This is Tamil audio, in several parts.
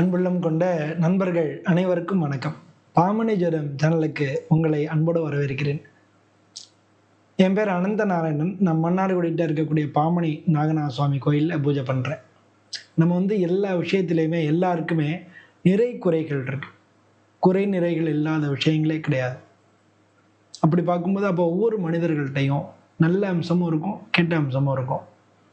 அன்புள்ளம் கொண்ட நண்பர்கள் அனைவருக்கும் வணக்கம். பாமணி ஜோரம் சேனலுக்கு உங்களை அன்போடு வரவேற்கிறேன். என் பேர் அனந்த நாராயணன் நான் மன்னார்குடிகிட்ட இருக்கக்கூடிய பாமணி நாகநாத சுவாமி கோயிலில் பூஜை பண்ணுறேன் நம்ம வந்து எல்லா விஷயத்துலையுமே எல்லாருக்குமே நிறை குறைகள் இருக்கு. குறை நிறைகள் இல்லாத விஷயங்களே கிடையாது. அப்படி பார்க்கும்போது அப்போ ஒவ்வொரு மனிதர்கள்ட்டையும் நல்ல அம்சமும் இருக்கும் கெட்ட அம்சமும் இருக்கும்.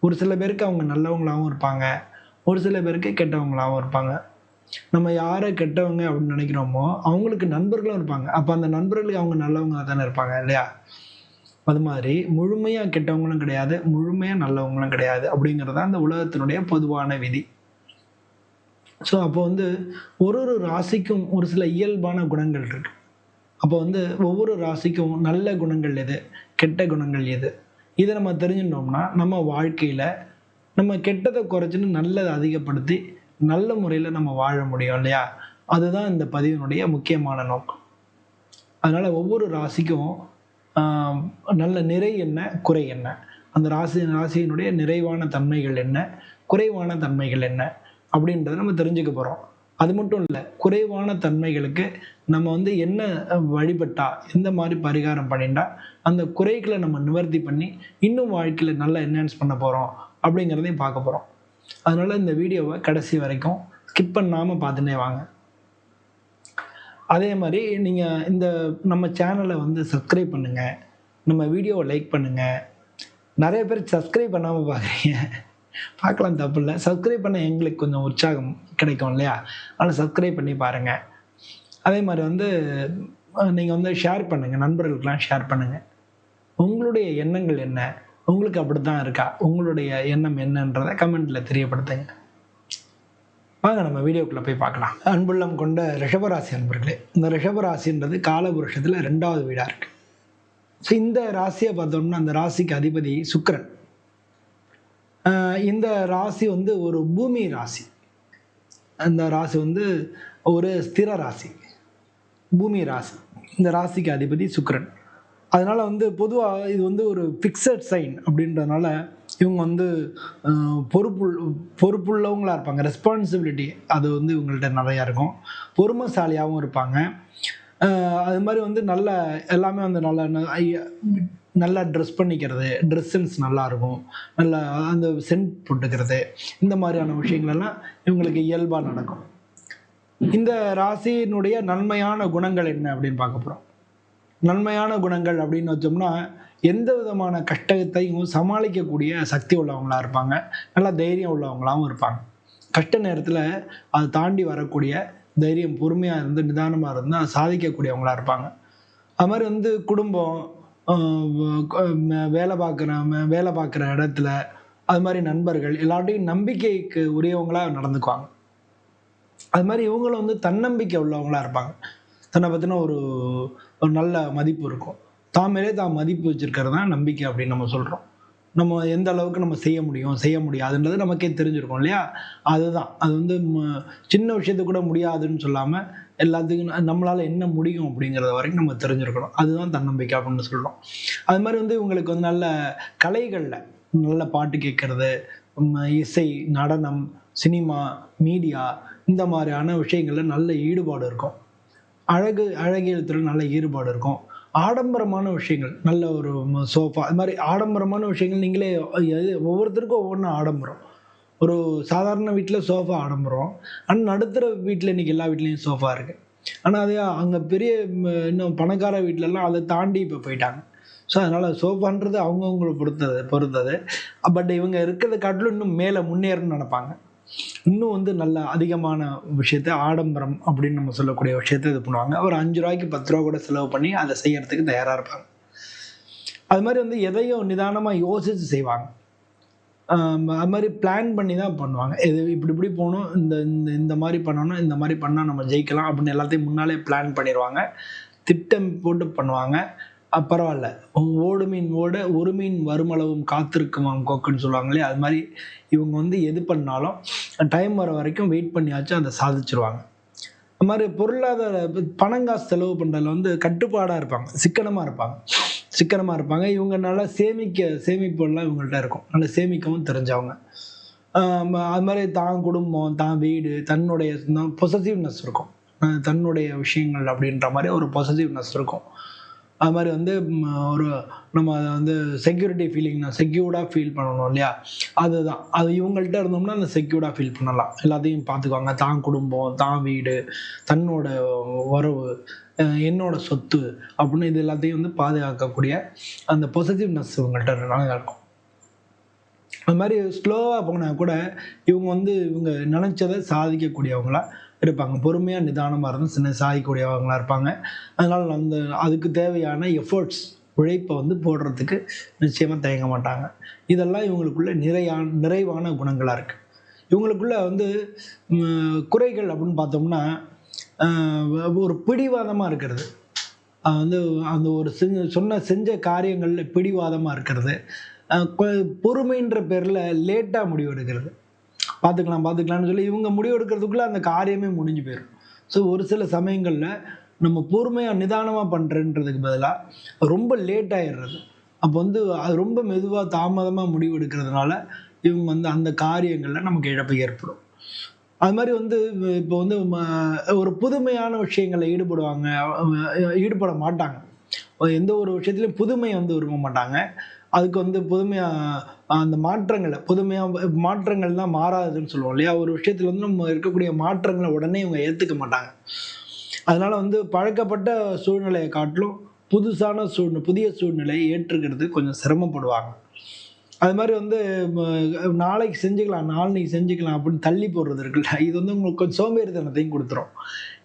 ஒரு சில பேருக்கு அவங்க நல்லவங்களாகவும் இருப்பாங்க. ஒரு சில பேருக்கு கெட்டவங்களாகவும் இருப்பாங்க. நம்ம யாரை கெட்டவங்க அப்படின்னு நினைக்கிறோமோ அவங்களுக்கு நண்பர்களும் இருப்பாங்க. அப்போ அந்த நண்பர்களுக்கு அவங்க நல்லவங்க தானே இருப்பாங்க இல்லையா? அது மாதிரி முழுமையாக கெட்டவங்களும் கிடையாது முழுமையாக நல்லவங்களும் கிடையாது அப்படிங்கிறது தான் அந்த உலகத்தினுடைய பொதுவான விதி. ஸோ அப்போ வந்து ஒரு ஒரு ராசிக்கும் ஒரு சில இயல்பான குணங்கள் இருக்கு. அப்போ வந்து ஒவ்வொரு ராசிக்கும் நல்ல குணங்கள் எது கெட்ட குணங்கள் எது? இதை நம்ம தெரிஞ்சுட்டோம்னா நம்ம வாழ்க்கையில் நம்ம கெட்டதை குறைச்சின்னு நல்லதை அதிகப்படுத்தி நல்ல முறையில் நம்ம வாழ முடியும் இல்லையா? அதுதான் இந்த பதிவினுடைய முக்கியமான நோக்கம். அதனால் ஒவ்வொரு ராசிக்கும் நல்ல நிறை என்ன குறை என்ன? அந்த ராசி ராசியினுடைய நிறைவான தன்மைகள் என்ன? குறைவான தன்மைகள் என்ன? அப்படின்றத நம்ம தெரிஞ்சுக்க போகிறோம் அது மட்டும் இல்லை குறைவான தன்மைகளுக்கு நம்ம வந்து என்ன வழிபட்டா எந்த மாதிரி பரிகாரம் பண்ணிட்டா அந்த குறைகளை நம்ம நிவர்த்தி பண்ணி இன்னும் வாழ்க்கையில் நல்லா என்ஹான்ஸ் பண்ண போகிறோம் அப்படிங்கிறதையும் பார்க்க போகிறோம் அதனால் இந்த வீடியோவை கடைசி வரைக்கும் ஸ்கிப் பண்ணாமல் பார்த்துட்டே வாங்க. அதே மாதிரி நீங்கள் இந்த நம்ம சேனலை வந்து சப்ஸ்கிரைப் பண்ணுங்கள் நம்ம வீடியோவை லைக் பண்ணுங்கள் நிறைய பேர் சப்ஸ்கிரைப் பண்ணாமல் பார்க்குறீங்க. பார்க்கலாம் தப்பு இல்லை. சப்ஸ்கிரைப் பண்ண எங்களுக்கு கொஞ்சம் உற்சாகம் கிடைக்கும் இல்லையா? அதனால் சப்ஸ்கிரைப் பண்ணி பாருங்கள் அதே மாதிரி வந்து நீங்கள் வந்து ஷேர் பண்ணுங்கள் நண்பர்களுக்கெலாம் ஷேர் பண்ணுங்கள் உங்களுடைய எண்ணங்கள் என்ன? உங்களுக்கு அப்படி தான் இருக்கா? உங்களுடைய எண்ணம் என்னன்றதை கமெண்ட்டில் தெரியப்படுத்துங்க. வாங்க நம்ம வீடியோக்குள்ளே போய் பார்க்கலாம். அன்புள்ளம் கொண்ட ரிஷபராசி அன்பர்களே இந்த ரிஷபராசின்றது காலபுருஷத்தில் ரெண்டாவது வீடாக இருக்கு. ஸோ இந்த ராசியை பார்த்தோம்னா அந்த ராசிக்கு அதிபதி சுக்கரன். இந்த ராசி வந்து ஒரு பூமி ராசி. அந்த ராசி வந்து ஒரு ஸ்திர ராசி. பூமி ராசி. இந்த ராசிக்கு அதிபதி சுக்கரன். அதனால் வந்து பொதுவாக இது வந்து ஒரு ஃபிக்ஸட் சைன் அப்படின்றதுனால இவங்க வந்து பொறுப்புள் பொறுப்பு பொறுப்புள்ளவங்களா இருப்பாங்க. ரெஸ்பான்சிபிலிட்டி அது வந்து இவங்கள்ட்ட நிறையா இருக்கும். பொறுமைசாலியாகவும் இருப்பாங்க. அது மாதிரி வந்து நல்ல எல்லாமே வந்து நல்ல நல்லா ட்ரெஸ் பண்ணிக்கிறது ட்ரெஸ் சென்ஸ் நல்லா அந்த சென்ட் போட்டுக்கிறது இந்த மாதிரியான விஷயங்களெல்லாம் இவங்களுக்கு இயல்பாக நடக்கும். இந்த ராசியினுடைய நன்மையான குணங்கள் என்ன அப்படின்னு பார்க்க போகிறோம் நன்மையான குணங்கள் அப்படின்னு வச்சோம்னா எந்த விதமான கஷ்டத்தையும் சமாளிக்கக்கூடிய சக்தி உள்ளவங்களா இருப்பாங்க. நல்லா தைரியம் உள்ளவங்களாகவும் இருப்பாங்க. கஷ்ட நேரத்தில் அதை தாண்டி வரக்கூடிய தைரியம் பொறுமையாக இருந்து நிதானமாக இருந்து அதை இருப்பாங்க. அது மாதிரி வந்து குடும்பம் வேலை பார்க்குற ம- வேலை பார்க்குற இடத்துல அது மாதிரி நண்பர்கள் எல்லார்ட்டையும் நம்பிக்கைக்கு உரியவங்களாக நடந்துக்குவாங்க. அது மாதிரி இவங்களும் வந்து தன்னம்பிக்கை உள்ளவங்களாக இருப்பாங்க. தன்னை பற்றின ஒரு ஒரு நல்ல மதிப்பு இருக்கும். தான் மேலே தான் மதிப்பு வச்சிருக்கிறது தான் நம்பிக்கை அப்படின்னு நம்ம சொல்கிறோம் நம்ம எந்த அளவுக்கு நம்ம செய்ய முடியும் செய்ய முடியாதுன்றது நமக்கே தெரிஞ்சிருக்கும் இல்லையா? அதுதான். அது வந்து ம- சின்ன விஷயத்து கூட முடியாதுன்னு சொல்லாமல் எல்லாத்துக்கும் நம்மளால் நம்மளால என்ன முடியும் அப்படிங்கிறத வரைக்கும் நம்ம தெரிஞ்சிருக்கணும். அதுதான் தன்னம்பிக்கை அப்படின்னு சொல்கிறோம் அது மாதிரி வந்து உங்களுக்கு வந்து நல்ல கலைகளில் நல்ல பாட்டு கேட்கறது இசை நடனம் சினிமா மீடியா இந்த மாதிரியான விஷயங்கள்ல நல்ல ஈடுபாடு இருக்கும். அழகு அழகியலத்தில் நல்ல ஈடுபாடு இருக்கும். ஆடம்பரமான விஷயங்கள் நல்ல ஒரு சோஃபா அது மாதிரி ஆடம்பரமான விஷயங்கள் நீங்களே ஒவ்வொருத்தருக்கும் ஒவ்வொன்றும் ஆடம்பரம். ஒரு சாதாரண வீட்டில் சோஃபா ஆடம்பரம். ஆனால் நடுத்தர வீட்டில் இன்னைக்கு எல்லா வீட்லேயும் சோஃபா இருக்குது ஆனால் அதே அங்கே பெரிய இன்னும் பணக்கார வீட்டிலலாம் அதை தாண்டி இப்போ போயிட்டாங்க. ஸோ அதனால் சோஃபான்றது அவங்கவுங்களை பொறுத்தது பொறுத்தது. பட் இவங்க இருக்கிறத காட்டிலும் இன்னும் மேலே முன்னேறணும்னு நினைப்பாங்க. இன்னும் வந்து நல்ல அதிகமான விஷயத்த ஆடம்பரம் அப்படின்னு நம்ம சொல்லக்கூடிய விஷயத்த இது பண்ணுவாங்க. ஒரு அஞ்சு ரூபாய்க்கு பத்து ரூபா கூட செலவு பண்ணி அதை செய்யறதுக்கு தயாராக இருப்பாங்க. அது மாதிரி வந்து எதையும் நிதானமாக யோசித்து செய்வாங்க. அது மாதிரி பிளான் பண்ணி தான் பண்ணுவாங்க. இது இப்படி இப்படி போகணும் இந்த இந்த இந்த மாதிரி பண்ணணும் இந்த மாதிரி பண்ணால் நம்ம ஜெயிக்கலாம் அப்படின்னு எல்லாத்தையும் முன்னாலே பிளான் பண்ணிடுவாங்க திட்டம் போட்டு பண்ணுவாங்க. பரவாயில்ல. ஓடு மீன் ஓட ஒரு மீன் வருமளவும் காத்திருக்குமாம் கொக்குன்னு சொல்லுவாங்களே அது மாதிரி இவங்க வந்து எது பண்ணாலும் டைம் வர வரைக்கும் வெயிட் பண்ணியாச்சும் அதை சாதிச்சிருவாங்க. அது மாதிரி பொருளாதார பணங்காசு செலவு பண்ணுறதுல வந்து கட்டுப்பாடாக இருப்பாங்க சிக்கனமாக இருப்பாங்க. சிக்கனமாக இருப்பாங்க. இவங்க நல்லா சேமிக்க சேமிப்புலாம் இவங்கள்ட்ட இருக்கும். நல்லா சேமிக்கவும் தெரிஞ்சவங்க. அது மாதிரி தான் குடும்பம் தான் வீடு தன்னுடைய பொசசிவ்னஸ் இருக்கும். தன்னுடைய விஷயங்கள் அப்படின்ற மாதிரி ஒரு பொசசிவ்னஸ் இருக்கும். அது மாதிரி வந்து ஒரு நம்ம அதை வந்து செக்யூரிட்டி ஃபீலிங்னா செக்யூர்டாக ஃபீல் பண்ணணும் இல்லையா? அதுதான். அது இவங்கள்ட்ட இருந்தோம்னா அந்த செக்யூர்டாக ஃபீல் பண்ணலாம். எல்லாத்தையும் பார்த்துக்குவாங்க. தான் குடும்பம் தான் வீடு தன்னோட உறவு என்னோட சொத்து அப்படின்னு இது எல்லாத்தையும் வந்து பாதுகாக்கக்கூடிய அந்த பொசிட்டிவ்னஸ் இவங்கள்ட்ட நல்லா இருக்கும். அது மாதிரி ஸ்லோவாக போனால் கூட இவங்க வந்து இவங்க நினச்சதை சாதிக்கக்கூடியவங்களா இருப்பாங்க பொறுமையாக நிதானமாக இருந்து சின்ன சாதிக்கக்கூடியவங்களா இருப்பாங்க. அதனால் அந்த அதுக்கு தேவையான எஃபர்ட்ஸ் உழைப்பை வந்து போடுறதுக்கு நிச்சயமாக தயங்க மாட்டாங்க. இதெல்லாம் இவங்களுக்குள்ள நிறையான நிறைவான குணங்களாக இருக்குது இவங்களுக்குள்ள வந்து குறைகள் அப்படின்னு பார்த்தோம்னா ஒரு பிடிவாதமாக இருக்கிறது. அது வந்து அந்த ஒரு செஞ்ச சொன்ன செஞ்ச காரியங்களில் பிடிவாதமாக இருக்கிறது. கொ- பொறுமைன்ற பேரில் லேட்டாக முடிவெடுக்கிறது. பார்த்துக்கலாம் பார்த்துக்கலாம்னு சொல்லி இவங்க முடிவெடுக்கிறதுக்குள்ளே அந்த காரியமே முடிஞ்சு போயிடும் ஸோ ஒரு சில சமயங்களில் நம்ம பொறுமையாக நிதானமாக பண்ணுறன்றதுக்கு பதிலாக ரொம்ப லேட் ஆகிடுறது அப்போ வந்து அது ரொம்ப மெதுவாக தாமதமாக முடிவெடுக்கிறதுனால இவங்க வந்து அந்த காரியங்களில் நமக்கு இழப்பு ஏற்படும். அது மாதிரி வந்து இப்போ வந்து ம- ஒரு புதுமையான விஷயங்களில் ஈடுபடுவாங்க ஈடுபட மாட்டாங்க. எந்த ஒரு விஷயத்துலையும் புதுமை வந்து விரும்ப மாட்டாங்க. அதுக்கு வந்து புதுமையாக அந்த மாற்றங்களை புதுமையாக மாற்றங்கள் தான் மாறாதுன்னு சொல்லுவோம் இல்லையா? ஒரு விஷயத்தில் வந்து நம்ம இருக்கக்கூடிய மாற்றங்களை உடனே இவங்க ஏற்றுக்க மாட்டாங்க. அதனால வந்து பழக்கப்பட்ட சூழ்நிலையை காட்டிலும் புதுசான சூழ்நிலை புதிய சூழ்நிலையை ஏற்றுக்கிறது கொஞ்சம் சிரமப்படுவாங்க. அது மாதிரி வந்து நாளைக்கு செஞ்சுக்கலாம் நாளைக்கு செஞ்சுக்கலாம் அப்படின்னு தள்ளி போடுறது இருக்குல்ல? இது வந்து உங்களுக்கு கொஞ்சம் சோம்பேறித்தனத்தையும் கொடுத்துரும்.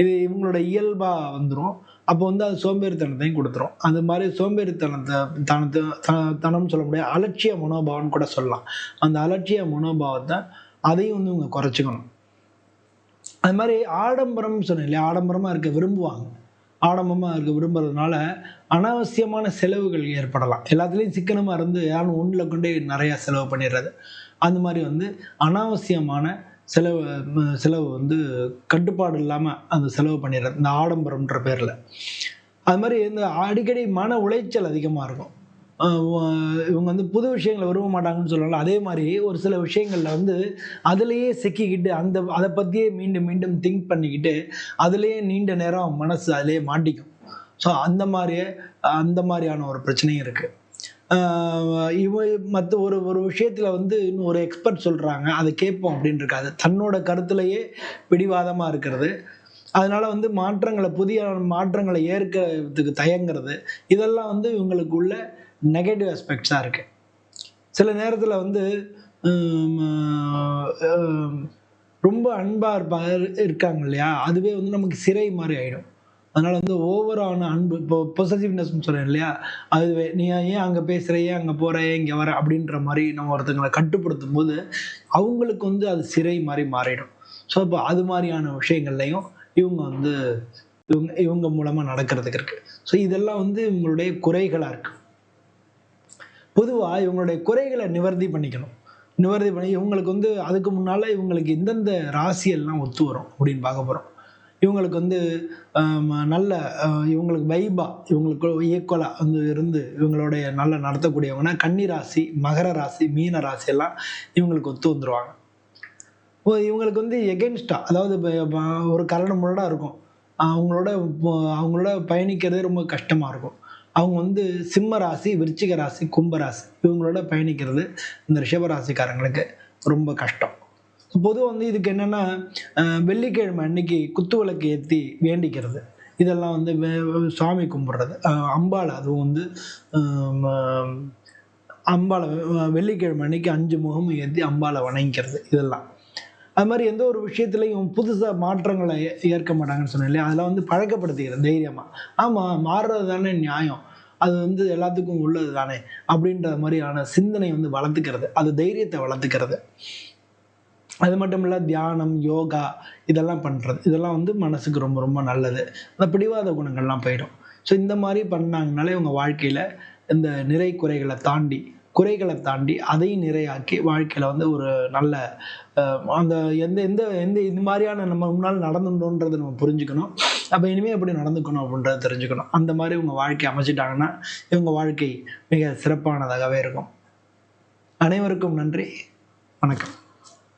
இது இவங்களோட இயல்பாக வந்துடும் அப்போ வந்து அது சோம்பேறித்தனத்தையும் கொடுத்துரும். அது மாதிரி சோம்பேறித்தனத்தை தனத்தை த- தனம் சொல்ல முடியாது அலட்சிய மனோபாவம்னு கூட சொல்லலாம். அந்த அலட்சிய மனோபாவத்தை அதையும் வந்து இவங்க குறைச்சிக்கணும். அது மாதிரி ஆடம்பரம்னு சொன்னேன் இல்லையா? ஆடம்பரமாக இருக்க விரும்புவாங்க. ஆடம்பரமாக இருக்க விரும்புறதுனால அனாவசியமான செலவுகள் ஏற்படலாம். எல்லாத்துலேயும் சிக்கனமாக இருந்து யாரும் ஒன்றில் கொண்டே நிறையா செலவு பண்ணிடுறது. அந்த மாதிரி வந்து அனாவசியமான செலவு செலவு வந்து கட்டுப்பாடு இல்லாமல் அந்த செலவு பண்ணிடுறது இந்த ஆடம்பரம்ன்ற பேரில். அது மாதிரி இந்த அடிக்கடி மன உளைச்சல் அதிகமாக இருக்கும். இவங்க வந்து புது விஷயங்களை விரும்ப மாட்டாங்கன்னு சொல்லலாம் அதே மாதிரி ஒரு சில விஷயங்களில் வந்து அதுலேயே சிக்கிக்கிட்டு அந்த அதை பற்றியே மீண்டும் மீண்டும் திங்க் பண்ணிக்கிட்டு அதுலேயே நீண்ட நேரம் மனசு அதிலேயே மாட்டிக்கும். ஸோ அந்த மாதிரியே அந்த மாதிரியான ஒரு பிரச்சனையும் இருக்குது இவ மற்ற ஒரு ஒரு விஷயத்தில் வந்து இன்னும் ஒரு எக்ஸ்பர்ட் சொல்கிறாங்க அதை கேட்போம் அப்படின்னு இருக்காது தன்னோட கருத்துலையே பிடிவாதமாக இருக்கிறது. அதனால வந்து மாற்றங்களை புதிய மாற்றங்களை ஏற்கிறதுக்கு தயங்குறது. இதெல்லாம் வந்து இவங்களுக்குள்ள நெகட்டிவ் ஆஸ்பெக்ட்ஸாக இருக்கு. சில நேரத்தில் வந்து ரொம்ப அன்பாக இருப்பாங்க இருக்காங்க இல்லையா? அதுவே வந்து நமக்கு சிறை மாதிரி ஆகிடும் அதனால வந்து ஓவரான அன்பு இப்போ பொசசிவ்னஸ் சொல்றேன் இல்லையா? அதுவே நீ ஏன் அங்கே பேசுகிற ஏன் அங்கே போகிற ஏன் இங்கே வர அப்படின்ற மாதிரி நம்ம ஒருத்தங்களை கட்டுப்படுத்தும் போது அவங்களுக்கு வந்து அது சிறை மாதிரி மாறிடும். ஸோ இப்போ அது மாதிரியான விஷயங்கள்லையும் இவங்க வந்து இவங்க இவங்க மூலமாக நடக்கிறதுக்கு இருக்கு. ஸோ இதெல்லாம் வந்து இவங்களுடைய குறைகளாக இருக்கு. பொதுவாக இவங்களுடைய குறைகளை நிவர்த்தி பண்ணிக்கணும். நிவர்த்தி பண்ணி இவங்களுக்கு வந்து அதுக்கு முன்னால் இவங்களுக்கு எந்தெந்த ராசியெல்லாம் ஒத்து வரும் அப்படின்னு பார்க்க போகிறோம் இவங்களுக்கு வந்து நல்ல இவங்களுக்கு வைபா இவங்களுக்கு ஈக்குவலாக வந்து இருந்து இவங்களுடைய நல்ல நடத்தக்கூடியவங்கன்னா கன்னி ராசி மகர ராசி மீன ராசி எல்லாம் இவங்களுக்கு ஒத்து வந்துருவாங்க. ஓ, இவங்களுக்கு வந்து எகென்ஸ்டா அதாவது இப்போ ஒரு கரடு முரடாக இருக்கும். அவங்களோட அவங்களோட பயணிக்கிறதே ரொம்ப கஷ்டமாக இருக்கும். அவங்க வந்து சிம்ம ராசி விருச்சிக ராசி கும்பராசி இவங்களோட பயணிக்கிறது இந்த ரிஷபராசிக்காரங்களுக்கு ரொம்ப கஷ்டம். பொதுவாக வந்து இதுக்கு என்னென்னா வெள்ளிக்கிழமை அன்னைக்கு குத்து விளக்கு ஏற்றி வேண்டிக்கிறது. இதெல்லாம் வந்து வே- சாமி கும்பிட்றது. அம்பாள் அதுவும் வந்து அம்பாளை வெள்ளிக்கிழமை அன்னைக்கு அஞ்சு முகமும் ஏற்றி அம்பாளை வணங்கிக்கிறது இதெல்லாம். அது மாதிரி எந்த ஒரு விஷயத்துலையும் புதுசாக மாற்றங்களை ஏ- ஏற்க மாட்டாங்கன்னு சொன்னேன் இல்லையா? அதெல்லாம் வந்து பழக்கப்படுத்திக்கிறேன் தைரியமாக ஆமாம் மாறுறது தானே நியாயம். அது வந்து எல்லாத்துக்கும் உள்ளது தானே? அப்படின்ற மாதிரியான சிந்தனை வந்து வளர்த்துக்கிறது. அது தைரியத்தை வளர்த்துக்கிறது. அது மட்டும் இல்லை தியானம் யோகா இதெல்லாம் பண்ணுறது இதெல்லாம் வந்து மனசுக்கு ரொம்ப ரொம்ப நல்லது. அந்த பிடிவாத குணங்கள்லாம் போயிடும். ஸோ இந்த மாதிரி பண்ணாங்கனாலே உங்கள் வாழ்க்கையில் இந்த நிறை குறைகளை தாண்டி குறைகளை தாண்டி அதையும் நிறையாக்கி வாழ்க்கையில் வந்து ஒரு நல்ல அந்த எந்த எந்த எந்த இது மாதிரியான நம்ம முன்னால் நடந்துட்டோன்றதை நம்ம புரிஞ்சுக்கணும். அப்போ இனிமேல் எப்படி நடந்துக்கணும் அப்படின்றத தெரிஞ்சுக்கணும். அந்த மாதிரி உங்கள் வாழ்க்கை அமைச்சிட்டாங்கன்னா இவங்க வாழ்க்கை மிக சிறப்பானதாகவே இருக்கும். அனைவருக்கும் நன்றி. வணக்கம்.